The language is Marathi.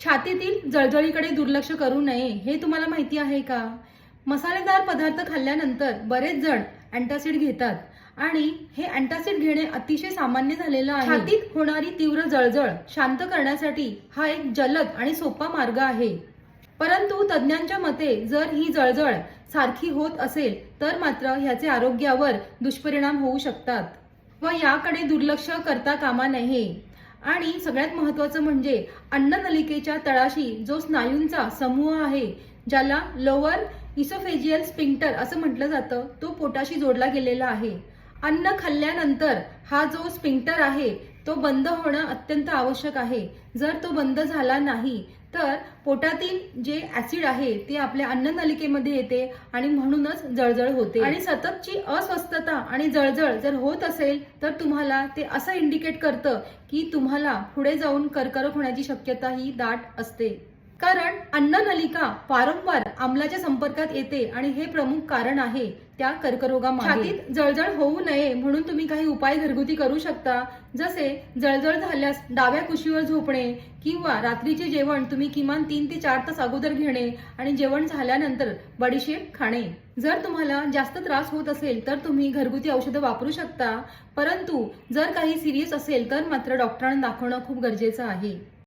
छातीतील जळजळीकडे दुर्लक्ष करू नये हे तुम्हाला माहिती आहे का? मसालेदार पदार्थ खाल्ल्यानंतर बरेच जण अँटासिड घेतात आणि हे अँटासिड घेणे अतिशय सामान्य झालेलं आहे. छातीत होणारी तीव्र जळजळ शांत करण्यासाठी हा एक जलद आणि सोपा मार्ग आहे. परंतु तज्ज्ञांच्या मते जर ही जळजळ सारखी होत असेल तर मात्र ह्याचे आरोग्यावर दुष्परिणाम होऊ शकतात व याकडे दुर्लक्ष करता कामा नये. आणि सगळ्यात महत्वाचं म्हणजे अन्ननलिकेच्या तळाशी जो स्नायूंचा समूह आहे ज्याला लोअर इसोफेजियल स्पिंक्टर असं म्हटलं जातं तो पोटाशी जोडला गेलेला आहे. अन्न खाल्ल्यानंतर हा जो स्पिंक्टर आहे तो बंद होणं अत्यंत आवश्यक आहे. जर तो बंद झाला नाही तर पोटातील जे ऍसिड आहे ते आपल्या अन्ननलिकेमध्ये येते आणि म्हणूनच जळजळ होते. आणि सततची अस्वस्थता आणि जळजळ जर होत असेल तर तुम्हाला ते असं इंडिकेट करतं की तुम्हाला पुढे जाऊन कर्करोग होण्याची शक्यता ही दाट असते. कारण अन्ननलिका वारंवार आम्लाच्या संपर्कात येते आणि हे प्रमुख कारण आहे त्या कर्करोगामागे. छातीत जळजळ होऊ नये म्हणून तुम्ही काही उपाय घरगुती करू शकता. जसे जळजळ झाल्यास डाव्या कुशीवर झोपणे किंवा रात्रीचे जेवण तुम्ही किमान तीन ते चार तास अगोदर घेणे आणि जेवण झाल्यानंतर बडीशेप खाणे. जर तुम्हाला जास्त त्रास होत असेल तर तुम्ही घरगुती औषधं वापरू शकता. परंतु जर काही सिरियस असेल तर मात्र डॉक्टरांना दाखवणं खूप गरजेचं आहे.